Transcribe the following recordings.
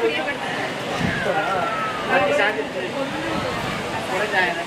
ไม่ใช่ไม่ใช่นะ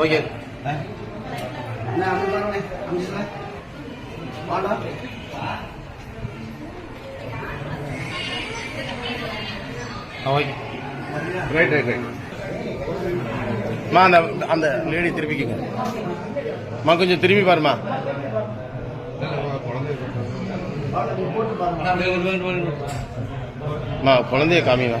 okay. Okay. Right right right மா அந்த அந்த லேடி திருப்பிக்கங்க மா கொஞ்சம் திரும்பி பாருமா. மா குழந்தைய காமிமா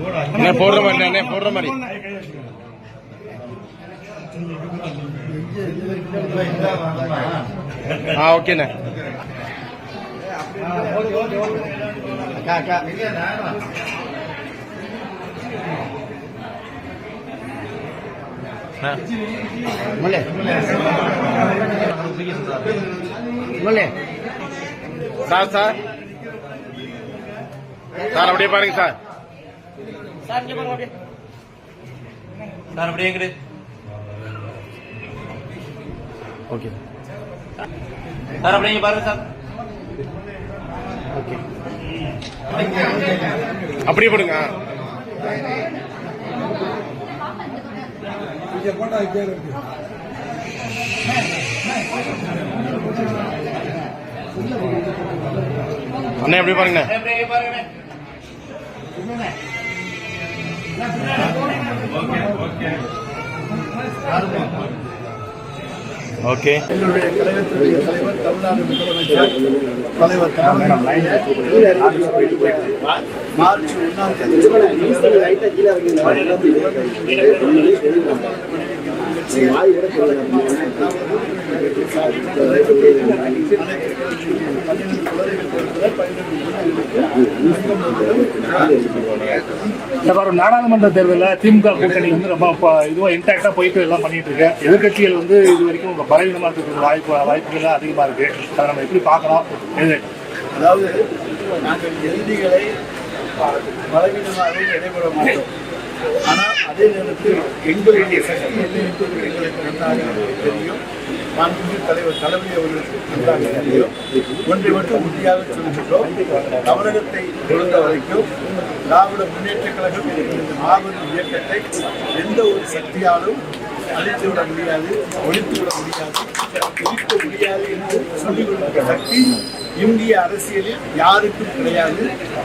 போடுற மாதிரி அண்ணே போடுற மாதிரி. ஆ ஓகேண்ணே. அக்கா அக்கா மல்லே மல்லே சார் சார். சார் அப்படியே பாருங்க சார். சார் இங்க பாருங்க அப்படியே. சார் அப்படியே ஓகே. சார் அப்படியே இங்க பாருங்க சார். ஓகே. அப்படியே போடுங்க. அண்ணா எப்படி பாருங்க அப்படியே இங்க பாருங்க ஓகே. என்னுடைய கழகத்தினுடைய தலைவர் தமிழ்நாடு முதலமைச்சர் தலைவர் மார்ச் ஒன்றாம் தேதி இந்த வரும் நாடாளுமன்ற தேர்தலில் திமுக கூட்டணி வந்து ரொம்ப இதுவாக இன்டாக்டாக போயிட்டு எல்லாம் பண்ணிட்டு இருக்கு. எதிர்க்கட்சிகள் வந்து இது வரைக்கும் ரொம்ப பலவீனமா இருக்கிற வாய்ப்பு வாய்ப்புகள் அதிகமா இருக்கு. அதை நம்ம எப்படி பார்க்கணும்? எது? அதாவது நாங்கள் எதிரிகளை பலவீனமாகவும் இடைபெற மாட்டோம். ஆனால் அதே நேரத்தில் எங்களுடைய சக்தி என்ன என்பது எங்களுக்கு நன்றாக தெரியும். மாண்புமிகு தலைவர் தலைமை அவர்களுக்கு ஒன்றை மட்டும் உறுதியாக சொல்கின்றோம் தமிழகத்தை பொறுத்த வரைக்கும் திராவிட முன்னேற்ற கழகம் இந்த மாபெரும் இயக்கத்தை எந்த ஒரு சக்தியாலும் அழித்துவிட முடியாது ஒழித்துவிட முடியாது ஒழிக்க முடியாது என்று சொல்லிக் கொடுக்கிற சக்தி இந்திய அரசியலில் யாருக்கும் கிடையாது.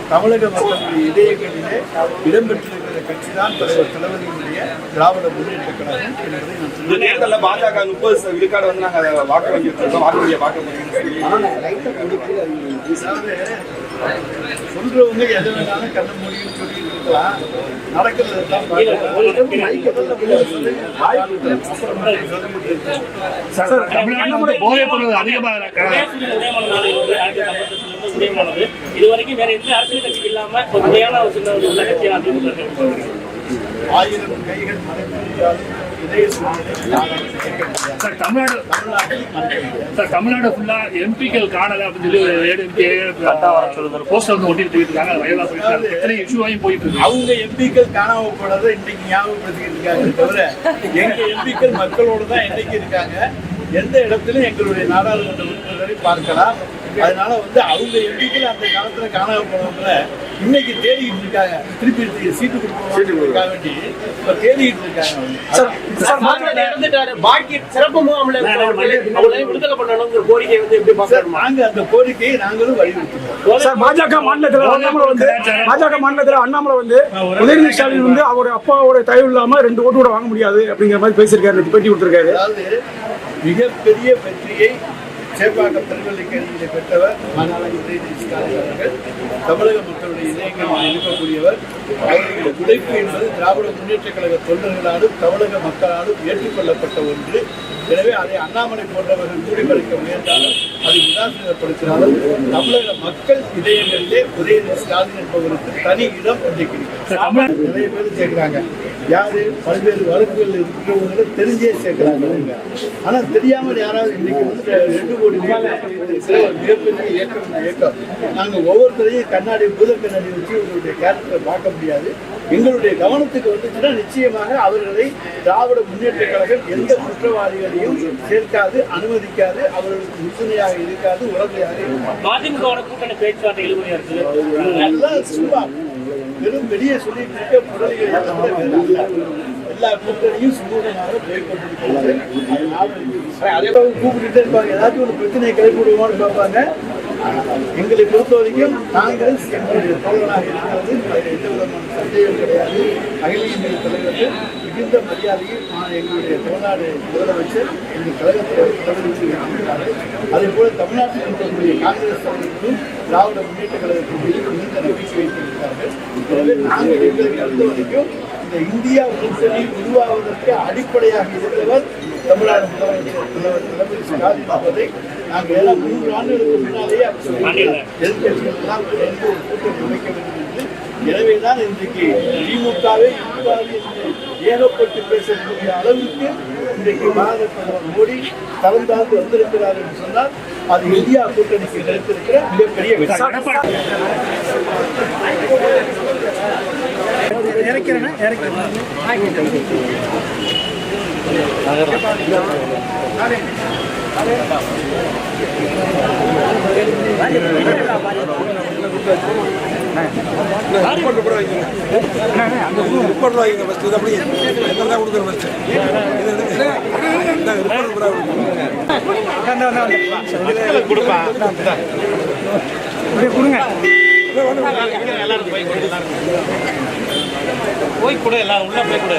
தமிழக மக்களுடைய இதயங்களிலே கட்சி தான் தலைவர் தளபதியினுடைய திராவிட முன்னேற்ற கழகம் என்பதை நான் சொல்லுவேன் பாஜக முப்பது விழுக்காடு வந்து நாங்க வாக்கு வங்கி வச்சிருக்கோம் வாக்கு சொல்றவங்க எதை வேணாலும் கண்ண இருக்கலாம். நடக்கிறது தான் பொருள் அதிகமாக இருக்கா உதயமானது வந்து ஆயிரத்தி தொள்ளாயிரத்தி ஐம்பத்தி உதயமானது இது வரைக்கும் வேற எந்த அரசியல் கட்சி இல்லாம ஒரு முறையான ஒரு சின்ன ஒரு நல்ல கட்சியாக அதிமுக. ஆயிரம் கைகள் சார் தமிழ்நாடு சார் தமிழ்நாடு ஃபுல்லா எம்பிக்கள் காணல அப்படின்னு சொல்லி போஸ்டர் வந்து ஒட்டிட்டு இருக்காங்க. வயலா போயிட்டு இருக்காங்க. எத்தனை இஷ்யூவாயும் போயிட்டு இருக்கு. அவங்க எம்பிக்கள் காணாம போனதை இன்னைக்கு ஞாபகப்படுத்திக்கிட்டு இருக்காங்க தவிர எங்க எம்பிக்கள் மக்களோடு தான் இன்னைக்கு இருக்காங்க எந்த இடத்துலயும் எங்களுடைய நாடாளுமன்ற உறுப்பினர்களை பார்க்கலாம். அதனால வந்து அவங்க எம்பிக்கள் அந்த காலத்துல காணாம போனவங்கள இன்னைக்கு தேடிக்கிட்டு இருக்காங்க. திருப்பி சீட்டு கொடுப்பாங்க வேண்டி இப்ப தேடிக்கிட்டு இருக்காங்க பாக்கி சிறப்பு முகாமில் விடுதலை பண்ணணுங்கிற கோரிக்கை வந்து எப்படி சார் பார்க்கணுமா நாங்க அந்த கோரிக்கையை நாங்களும் வலியுறுத்துறோம் சார் பாஜக மாநிலத்தில் அண்ணாமலை வந்து பாஜக மாநிலத்தில் அண்ணாமலை வந்து உதயநிதி ஸ்டாலின் வந்து அவருடைய அப்பாவோட தயவு இல்லாம ரெண்டு ஓட்டு கூட வாங்க முடியாது அப்படிங்கிற மாதிரி பேசியிருக்காரு பேட்டி கொடுத்திருக்காரு. அதாவது மிகப்பெரிய வெற்றியை சேப்பாக்கம் பெற்றவர் மாநாளன் உதயநிதி ஸ்டாலின் அவர்கள். தமிழக மக்களுடைய இதயங்களில் இருக்கக்கூடியவர். அவருடைய உழைப்பு என்பது திராவிட முன்னேற்ற கழக தொண்டர்களாலும் தமிழக மக்களாலும் ஏற்றுக்கொள்ளப்பட்ட ஒன்று. எனவே அதை அண்ணாமலை போன்றவர்கள் மூடிமறைக்க முயன்றாலும் அதை உதாசீனப்படுத்தினாலும் தமிழக மக்கள் இதயங்களிலே உதயநிதி ஸ்டாலின் என்பவருக்கு தனி இடம் இன்றைக்கு நிறைய பேர் சேர்க்கிறாங்க யாரு? பல்வேறு வழக்குகள் இருக்கிறவங்களை தெரிஞ்சே சேர்க்கிறாங்க அவங்க ஆனா தெரியாமல் யாராவது இன்னைக்கு வந்து ரெண்டு கோடி மிகப்பெரிய இயக்கம் இயக்கம்? நாங்க ஒவ்வொருத்தரையும் கண்ணாடி பூத கண்ணாடி வச்சு உங்களுடைய கேரக்டரை பார்க்க முடியாது. எங்களுடைய கவனத்துக்கு வந்துச்சுன்னா நிச்சயமாக அவர்களை திராவிட முன்னேற்ற கழகம் எந்த குற்றவாளிகளையும் சேர்க்காது அனுமதிக்காது அவர்களுக்கு உறுதுணையாக இருக்காது உடந்தையாக இருக்காது வெறும் வெளியே சொல்லிட்டு இருக்க புரளிகளை எல்லா கூட்டணியும் சுமூகமாக போய்கொண்டிருக்கிறது அதே போல கூப்பிட்டுட்டே இருப்பாங்க. ஏதாச்சும் ஒரு பிரச்சனையை கிளப்பி பார்ப்பாங்க. எங்களை பொறுத்த வரைக்கும் நாங்கள் எங்களுடைய தோழனாக இருக்கிறது எந்த விதமான சந்தேகம் கிடையாது. அகில இந்திய தலைவர்கள் மிகுந்த மரியாதையில் நான் எங்களுடைய தமிழ்நாடு முதலமைச்சர் எங்கள் கழகத்தில் தலைவருக்கு இருக்கிறார்கள் அதே போல தமிழ்நாட்டில் இருக்கக்கூடிய காங்கிரஸ் அவர்களுக்கும் திராவிட முன்னேற்ற கழகத்தின் மீது மிகுந்த நம்பிக்கை வைத்திருக்கிறார்கள். எனவே நாங்கள் எங்களை பொறுத்த வரைக்கும் இந்த இந்தியா கூட்டணி உருவாவதற்கு அடிப்படையாக இருந்தவர் தமிழ்நாடு முதலமைச்சர் அவரை நாங்கள் எல்லாம் மூன்று ஆண்டுகளுக்கு முன்னாலேயே அவர் சொல்லியிருக்கிறார். எதிர்க்கட்சிகள் எந்த ஒரு கூட்டணி அமைக்க வேண்டும் என்று. எனவேதான் இன்றைக்கு திமுகவே இந்தியாவில் என்று ஏகப்பட்டு பேசக்கூடிய அளவுக்கு இன்றைக்கு பாரத பிரதமர் மோடி தரம் வந்திருக்கிறார் என்று சொன்னால் அது இந்தியா கூட்டணிக்கு கிடைத்திருக்கிற மிகப்பெரிய வெற்றி இறக்கிறேன். ரிப்போர்ட் வைக்கணும் இது அப்படியே தான் கொடுக்குற ஃபர்ஸ்ட் இது ரிப்போர்ட் கூட போய் கூட எல்லாரும் உள்ள போய் கூட.